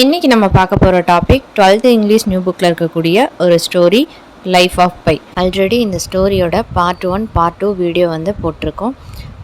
இன்னைக்கு நம்ம பார்க்க போகிற டாபிக் 12th இங்கிலீஷ் நியூ புக்கில் இருக்கக்கூடிய ஒரு story life of pi already இந்த ஸ்டோரியோட part one part two video வந்து போட்டிருக்கோம்.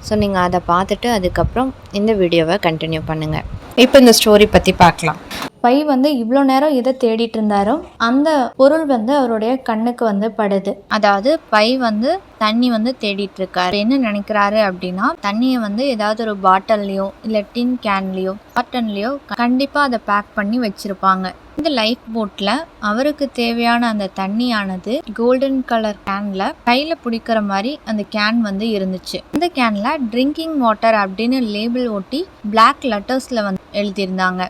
ஸோ நீங்கள் அதை பார்த்துட்டு அதுக்கப்புறம் இந்த வீடியோவை கண்டினியூ பண்ணுங்கள் இப்போ இந்த ஸ்டோரி பற்றி பார்க்கலாம். பை வந்து இவ்வளோ நேரம் எதை தேடிட்டு இருந்தாரோ அந்த பொருள் வந்து அவருடைய கண்ணுக்கு வந்து படுது. அதாவது பை வந்து தண்ணி வந்து தேடிட்டு இருக்காரு. என்ன நினைக்கிறாரு அப்படின்னா தண்ணியை வந்து ஏதாவது ஒரு பாட்டில்லையோ இல்லை டின் கேன்லேயோ காட்டன்லேயோ கண்டிப்பாக அதை பேக் பண்ணி வச்சிருப்பாங்க. இந்த லைஃப் போட்ல அவருக்கு தேவையான அந்த தண்ணியானது கோல்டன் கலர் கேன்ல கையில பிடிக்கிற மாதிரி அந்த கேன் வந்து இருந்துச்சு. இந்த கேன்ல ட்ரிங்கிங் வாட்டர் அப்படின்னு லேபிள் ஒட்டி பிளாக் லெட்டர்ஸ்ல வந்து எழுதியிருந்தாங்க.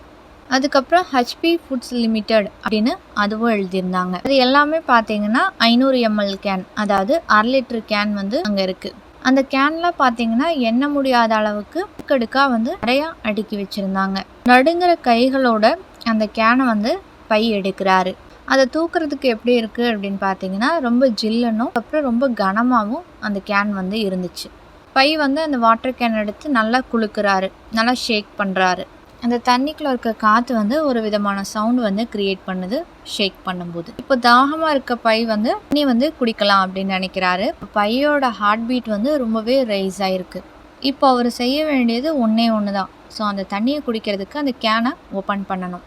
அதுக்கப்புறம் ஹெச்பி ஃபுட்ஸ் லிமிடெட் அப்படின்னு அதுவும் எழுதியிருந்தாங்க. அது எல்லாமே பார்த்தீங்கன்னா ஐநூறு எம்எல் கேன் அதாவது அரை லிட்டர் கேன் வந்து அங்கே இருக்குது அந்த கேன்ல பார்த்தீங்கன்னா எண்ண முடியாத அளவுக்கு அடுக்கடுக்காக வந்து நிறையா அடுக்கி வச்சுருந்தாங்க. நடுங்கிற கைகளோட அந்த கேனை வந்து பை எடுக்கிறாரு. அதை தூக்குறதுக்கு எப்படி இருக்குது அப்படின்னு பார்த்தீங்கன்னா ரொம்ப ஜில்லுன்னும் அப்புறம் ரொம்ப கனமாகவும் அந்த கேன் வந்து இருந்துச்சு. பை வந்து அந்த வாட்டர் கேன் எடுத்து நல்லா குளுக்குறாரு நல்லா ஷேக் பண்ணுறாரு அந்த தண்ணிக்குள்ளே இருக்க காற்று வந்து ஒரு விதமான சவுண்ட் வந்து கிரியேட் பண்ணுது ஷேக் பண்ணும்போது. இப்போ தாகமாக இருக்க பை வந்து தண்ணி வந்து குடிக்கலாம் அப்படின்னு நினைக்கிறாரு. பையோட ஹார்ட் பீட் வந்து ரொம்பவே ரைஸ் ஆகிருக்கு இப்போ அவர் செய்ய வேண்டியது ஒன்றே ஒன்று தான் ஸோ அந்த தண்ணியை குடிக்கிறதுக்கு அந்த கேனை ஓப்பன் பண்ணணும்.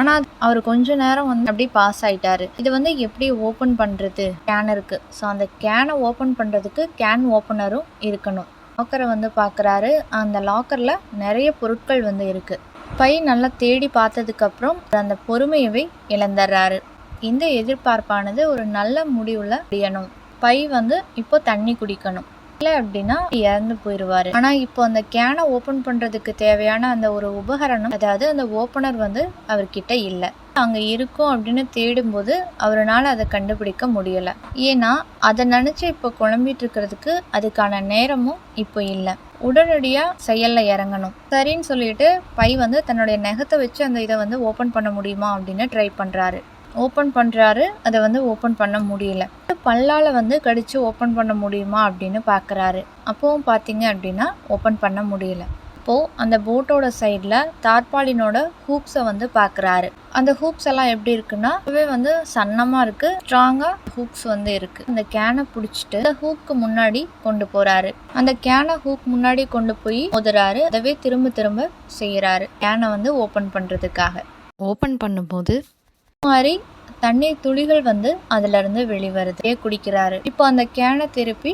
ஆனால் அவர் கொஞ்ச நேரம் வந்து அப்படியே பாஸ் ஆகிட்டாரு இது வந்து எப்படி ஓப்பன் பண்ணுறது கேன் இருக்குது ஸோ அந்த கேனை ஓப்பன் பண்ணுறதுக்கு கேன் ஓப்பனரும் இருக்கணும். லாக்கரை வந்து பார்க்குறாரு அந்த லாக்கரில் நிறைய பொருட்கள் வந்து இருக்கு. பை நல்லா தேடி பார்த்ததுக்கப்புறம் அந்த பொறுமையவே இழந்துடுறாரு இந்த எதிர்பார்ப்பானது ஒரு நல்ல முடிவில் முடியணும் பை வந்து இப்போ தண்ணி குடிக்கணும். இல்லை அப்படின்னா இறந்து போயிடுவாரு ஆனால் இப்போ அந்த கேனை ஓப்பன் பண்ணுறதுக்கு தேவையான அந்த ஒரு உபகரணம் அதாவது அந்த ஓப்பனர் வந்து அவர்கிட்ட இல்லை. அங்கே இருக்கும் அப்படின்னு தேடும்போது அவரால் அதை கண்டுபிடிக்க முடியலை. ஏன்னா அதை நினச்சி இப்போ குழம்பிட்டு இருக்கிறதுக்கு அதுக்கான நேரமும் இப்போ இல்லை. உடனடியாக செயலில் இறங்கணும். சரின்னு சொல்லிட்டு பை வந்து தன்னுடைய நெகத்தை வச்சு அந்த இதை வந்து ஓப்பன் பண்ண முடியுமா அப்படின்னு ட்ரை பண்ணுறாரு ஓப்பன் பண்ணுறாரு அதை வந்து ஓப்பன் பண்ண முடியல. பல்லால் வந்து கடிச்சு ஓப்பன் பண்ண முடியுமா அப்படின்னு பார்க்குறாரு அப்போவும் பார்த்தீங்க அப்படின்னா ஓப்பன் பண்ண முடியல. இப்போது அந்த போட்டோட சைடில் தார்பாலினோட ஹூப்ஸை வந்து பார்க்குறாரு அந்த ஹூப்ஸ் எல்லாம் எப்படி இருக்குன்னா இப்போவே வந்து சன்னமாக இருக்குது ஸ்ட்ராங்காக ஹூப்ஸ் வந்து இருக்குது அந்த கேனை பிடிச்சிட்டு அந்த ஹூக்கு முன்னாடி கொண்டு போகிறாரு அந்த கேனை ஹூக் முன்னாடி கொண்டு போய் உதுறாரு அதவே திரும்ப திரும்ப செய்கிறாரு கேனை வந்து ஓப்பன் பண்ணுறதுக்காக ஓப்பன் பண்ணும்போது மாதிரி தண்ணீர் துளிகள் வந்து அதுல இருந்து வெளிவருது குடிக்கிறாரு. இப்போ அந்த கேனை திருப்பி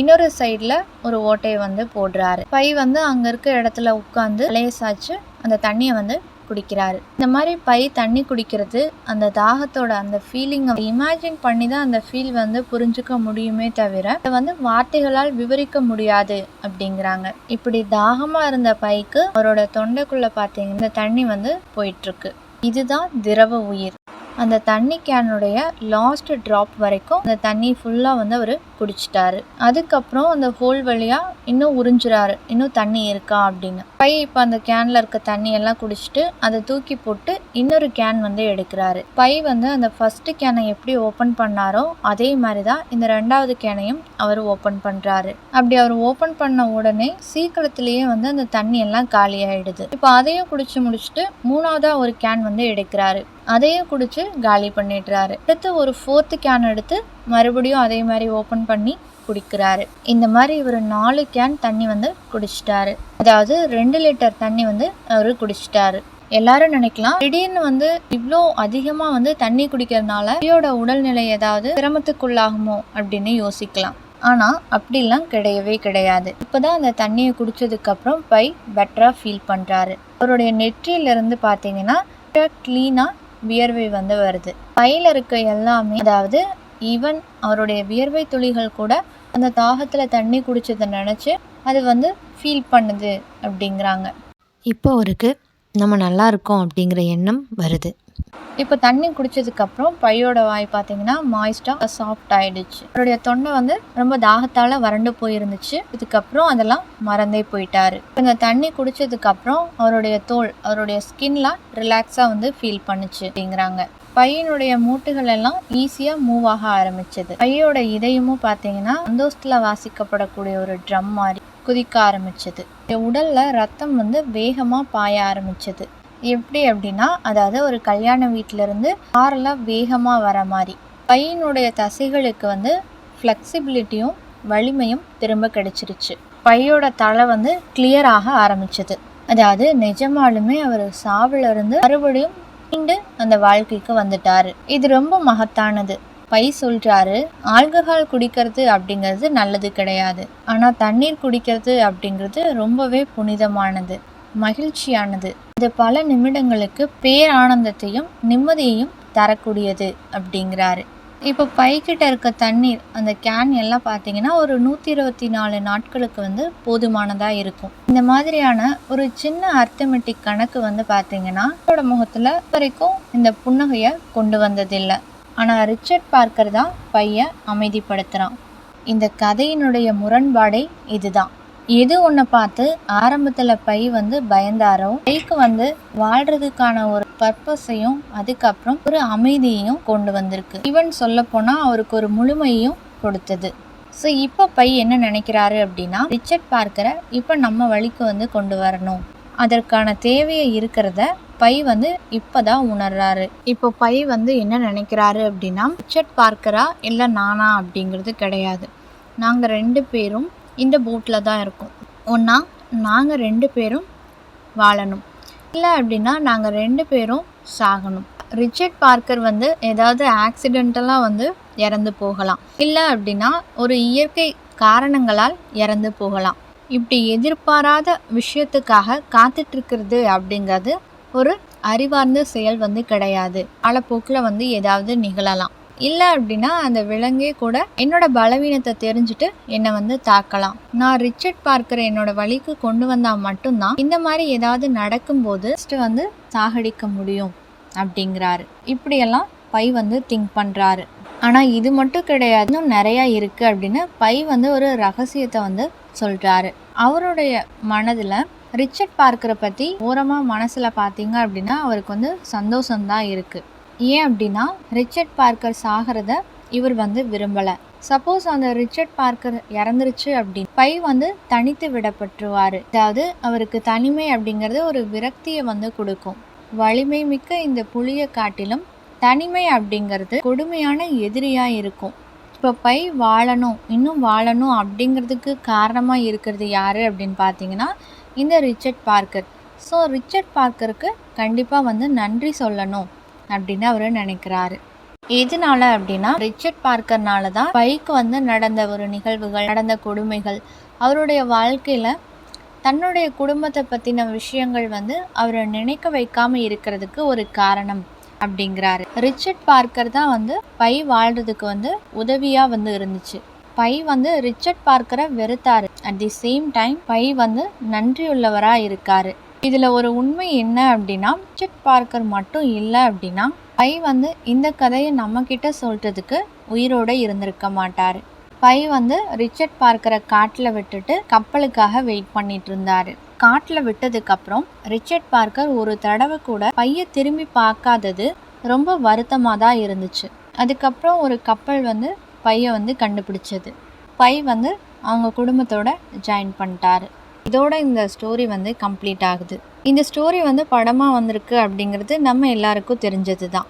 இன்னொரு சைடில் ஒரு ஓட்டையை வந்து போடுறாரு. பை வந்து அங்கே இருக்க இடத்துல உட்காந்து லேசாச்சு அந்த தண்ணியை வந்து குடிக்கிறாரு. இந்த மாதிரி பை தண்ணி குடிக்கிறது அந்த தாகத்தோட அந்த ஃபீலிங்கை இமேஜின் பண்ணி தான் அந்த ஃபீல் வந்து புரிஞ்சுக்க முடியுமே தவிர அதை வந்து வார்த்தைகளால் விவரிக்க முடியாது அப்படிங்கிறாங்க. இப்படி தாகமாக இருந்த பைக்கு அவரோட தொண்டைக்குள்ள பார்த்தீங்கன்னா இந்த தண்ணி வந்து போயிட்டுருக்கு இதுதான் திரவ உயிர். அந்த தண்ணி கேனுடைய லாஸ்ட் ட்ராப் வரைக்கும் அந்த தண்ணி ஃபுல்லாக வந்து அவர் குடிச்சிட்டாரு. அதுக்கப்புறம் அந்த ஹோல் வழியாக இன்னும் உறிஞ்சுறாரு. இன்னும் தண்ணி இருக்கா அப்படின்னு. பை இப்போ அந்த கேனில் இருக்க தண்ணி எல்லாம் குடிச்சிட்டு அதை தூக்கி போட்டு இன்னொரு கேன் வந்து எடுக்கிறாரு. பை வந்து அந்த ஃபஸ்ட்டு கேனை எப்படி ஓப்பன் பண்ணாரோ அதே மாதிரி தான் இந்த ரெண்டாவது கேனையும் அவர் ஓப்பன் பண்ணுறாரு அப்படி அவர் ஓப்பன் பண்ண உடனே சீக்கிரத்துலேயே வந்து அந்த தண்ணி எல்லாம் காலியாயிடுது இப்போ அதையும் குடிச்சு முடிச்சுட்டு மூணாவதாக ஒரு கேன் வந்து எடுக்கிறாரு. அதையும் குடிச்சு காலி பண்ணிடுறாரு. அடுத்து ஒரு ஃபோர்த்து கேன் எடுத்து மறுபடியும் அதே மாதிரி ஓப்பன் பண்ணி குடிக்கிறாரு. இந்த மாதிரி இவர் நாலு கேன் தண்ணி வந்து குடிச்சிட்டாரு. அதாவது ரெண்டு லிட்டர் தண்ணி வந்து அவர் குடிச்சிட்டாரு. எல்லாரும் நினைக்கலாம் திடீர்னு வந்து இவ்வளோ அதிகமாக வந்து தண்ணி குடிக்கிறதுனால பையோட உடல்நிலை ஏதாவது சிரமத்துக்குள்ளாகுமோ அப்படின்னு யோசிக்கலாம். ஆனால் அப்படிலாம் கிடையவே கிடையாது. இப்போதான் அந்த தண்ணியை குடித்ததுக்கப்புறம் பை பெட்டராக ஃபீல் பண்ணுறாரு அவருடைய நெற்றியிலிருந்து பார்த்தீங்கன்னா க்ளீனாக வியர்வை வந்து வருது. பையில் இருக்க எல்லாமே அதாவது ஈவன் அவருடைய வியர்வை துளிகள் கூட அந்த தாகத்தில் தண்ணி குடிச்சதை நினச்சி அது வந்து ஃபீல் பண்ணுது அப்படிங்கிறாங்க. இப்போ அவருக்கு நம்ம நல்லா இருக்கோம் அப்படிங்கிற எண்ணம் வருது. இப்போ தண்ணி குடிச்சதுக்கப்புறம் பையோட வாய் பார்த்தீங்கன்னா மாய்ஸ்டாக சாஃப்ட் ஆயிடுச்சு. அவருடைய தொண்டை வந்து ரொம்ப தாகத்தால் வறண்டு போயிருந்துச்சு. இதுக்கப்புறம் அதெல்லாம் மறந்தே போயிட்டாரு. இந்த தண்ணி குடிச்சதுக்கப்புறம் அவருடைய தோல் அவருடைய ஸ்கின்லாம் ரிலாக்ஸாக வந்து ஃபீல் பண்ணுச்சு அப்படிங்கிறாங்க. பையனுடைய மூட்டுகள் எல்லாம் ஈஸியாக மூவ் ஆக ஆரம்பிச்சது. பையோட இதயமும் பார்த்தீங்கன்னா சந்தோஷத்தில் வாசிக்கப்படக்கூடிய ஒரு ட்ரம் மாதிரி குதிக்க ஆரம்பிச்சது. உடல்ல ரத்தம் வந்து வேகமாக பாய ஆரம்பிச்சது. எப்படி அப்படின்னா அதாவது ஒரு கல்யாண வீட்டிலேருந்து காரில் வேகமாக வர மாதிரி. பையனுடைய தசைகளுக்கு வந்து ஃப்ளெக்சிபிலிட்டியும் வலிமையும் திரும்ப கிடைச்சிருச்சு. பையோட தலை வந்து கிளியர் ஆக ஆரம்பிச்சது. அதாவது நிஜமாலுமே அவர் சாவுல இருந்து மறுபடியும் மீண்டு அந்த வாழ்க்கைக்கு வந்துட்டாரு. இது ரொம்ப மகத்தானது. பை சொல்றாரு ஆல்கஹால் குடிக்கிறது அப்படிங்கிறது நல்லது கிடையாது. ஆனால் தண்ணீர் குடிக்கிறது அப்படிங்கிறது ரொம்பவே புனிதமானது மகிழ்ச்சியானது. இது பல நிமிடங்களுக்கு பேரானந்தத்தையும் நிம்மதியையும் தரக்கூடியது அப்படிங்கிறாரு. இப்போ பைக்கிட்ட இருக்க தண்ணீர் அந்த கேன் எல்லாம் பார்த்தீங்கன்னா ஒரு நூற்றி இருபத்தி நாலு நாட்களுக்கு வந்து போதுமானதாக இருக்கும். இந்த மாதிரியான ஒரு சின்ன அர்த்தமெட்டிக் கணக்கு வந்து பார்த்தீங்கன்னா அவரோட முகத்தில் வரைக்கும் இந்த புன்னகையை கொண்டு வந்ததில்லை. ஆனால் ரிச்சர்ட் பார்க்கர் தான் பையன் அமைதிப்படுத்துகிறான் இந்த கதையினுடைய முரண்பாடே இதுதான். எது ஒன்று பார்த்து ஆரம்பத்தில் பை வந்து பயந்தாரோ? பைக்கு வந்து வாழ்றதுக்கான ஒரு பர்பஸையும் அதுக்கப்புறம் ஒரு அமைதியையும் கொண்டு வந்திருக்கு. ஈவன் சொல்ல போனால் அவருக்கு ஒரு முழுமையும் கொடுத்தது. ஸோ இப்போ பை என்ன நினைக்கிறாரு அப்படின்னா ரிச்சர்ட் பார்க்கரை இப்போ நம்ம வழிக்கு வந்து கொண்டு வரணும். அதற்கான தேவையை இருக்கிறத பை வந்து இப்போதான் உணர்றாரு. இப்போ பை வந்து என்ன நினைக்கிறாரு அப்படின்னா ரிச்சர்ட் பார்க்கரா இல்லை நானா அப்படிங்கிறது கிடையாது. நாங்கள் ரெண்டு பேரும் இந்த போட்டில் தான் இருக்கும். ஒன்றா நாங்கள் ரெண்டு பேரும் வாழணும். இல்லை அப்படின்னா நாங்கள் ரெண்டு பேரும் சாகணும். ரிச்சர்ட் பார்க்கர் வந்து ஏதாவது ஆக்சிடென்டலாக வந்து இறந்து போகலாம். இல்லை அப்படின்னா ஒரு இயற்கை காரணங்களால் இறந்து போகலாம். இப்படி எதிர்பாராத விஷயத்துக்காக காத்துட்ருக்கிறது அப்படிங்கிறது ஒரு அறிவார்ந்த செயல் வந்து கிடையாது. காலப்போக்கில் வந்து ஏதாவது நிகழலாம். இல்லை அப்படின்னா அந்த விலங்கே கூட என்னோட பலவீனத்தை தெரிஞ்சுட்டு என்னை வந்து தாக்கலாம். நான் ரிச்சர்ட் பார்க்கற என்னோட வழிக்கு கொண்டு வந்தால் மட்டும்தான் இந்த மாதிரி ஏதாவது நடக்கும்போது ஃபஸ்ட்டு வந்து சாகடிக்க முடியும் அப்படிங்கிறாரு. இப்படியெல்லாம் பை வந்து திங்க் பண்ணுறாரு ஆனால் இது மட்டும் கிடையாது இன்னும் நிறையா இருக்குது அப்படின்னு பை வந்து ஒரு ரகசியத்தை வந்து சொல்கிறாரு அவருடைய மனதில் ரிச்சர்ட் பார்க்கரை பற்றி ஓரமாக மனசில் பார்த்தீங்க அப்படின்னா அவருக்கு வந்து சந்தோஷம்தான் இருக்குது ஏன் அப்படின்னா ரிச்சர்ட் பார்க்கர் சாகிறத இவர் வந்து விரும்பலை. சப்போஸ் அந்த ரிச்சர்ட் பார்க்கர் இறந்துருச்சு அப்படின்னு பை வந்து தனித்து விடப்பட்டுருவார். அதாவது அவருக்கு தனிமை அப்படிங்கிறது ஒரு விரக்தியை வந்து கொடுக்கும். வலிமை மிக்க இந்த புளியை காட்டிலும் தனிமை அப்படிங்கிறது கொடுமையான எதிரியாக இருக்கும். இப்போ பை வாழணும் இன்னும் வாழணும் அப்படிங்கிறதுக்கு காரணமாக இருக்கிறது யார் அப்படின்னு பார்த்தீங்கன்னா இந்த ரிச்சர்ட் பார்க்கர். ஸோ ரிச்சர்ட் பார்க்கருக்கு கண்டிப்பாக வந்து நன்றி சொல்லணும். அப்படின்னு அவர் நினைக்கிறாரு. எதனால அப்படின்னா ரிச்சர்ட் பார்க்கர்னால தான் பைக்கு வந்து நடந்த ஒரு நிகழ்வுகள் நடந்த கொடுமைகள் அவருடைய வாழ்க்கையில் தன்னுடைய குடும்பத்தை பற்றின விஷயங்கள் வந்து அவரை நினைக்க வைக்காம இருக்கிறதுக்கு ஒரு காரணம் அப்படிங்கிறாரு. ரிச்சர்ட் பார்க்கர் தான் வந்து பை வாழ்றதுக்கு வந்து உதவியாக வந்து இருந்துச்சு. பை வந்து ரிச்சர்ட் பார்க்கரை வெறுத்தாரு. At the same time pi வந்து நன்றியுள்ளவராக இருக்காரு. இதில் ஒரு உண்மை என்ன அப்படின்னா ரிச்சர்ட் பார்க்கர் மட்டும் இல்லை அப்படின்னா பை வந்து இந்த கதையை நம்மக்கிட்ட சொல்கிறதுக்கு உயிரோடு உயிரோட இருந்திருக்க மாட்டார். பை வந்து ரிச்சர்ட் பார்க்கரை காட்டில் விட்டுட்டு கப்பலுக்காக வெயிட் பண்ணிட்டு இருந்தார். காட்டில் விட்டதுக்கப்புறம் ரிச்சர்ட் பார்க்கர் ஒரு தடவை கூட பையை திரும்பி பார்க்காதது ரொம்ப வருத்தமாக தான் இருந்துச்சு. அதுக்கப்புறம் ஒரு கப்பல் வந்து பையை வந்து கண்டுபிடிச்சது. பை வந்து அவங்க குடும்பத்தோட ஜாயின் பண்ணிட்டாரு. இதோட இந்த ஸ்டோரி வந்து கம்ப்ளீட் ஆகுது. இந்த ஸ்டோரி வந்து படமாக வந்திருக்கு அப்படிங்கிறது நம்ம எல்லாருக்கும் தெரிஞ்சது தான்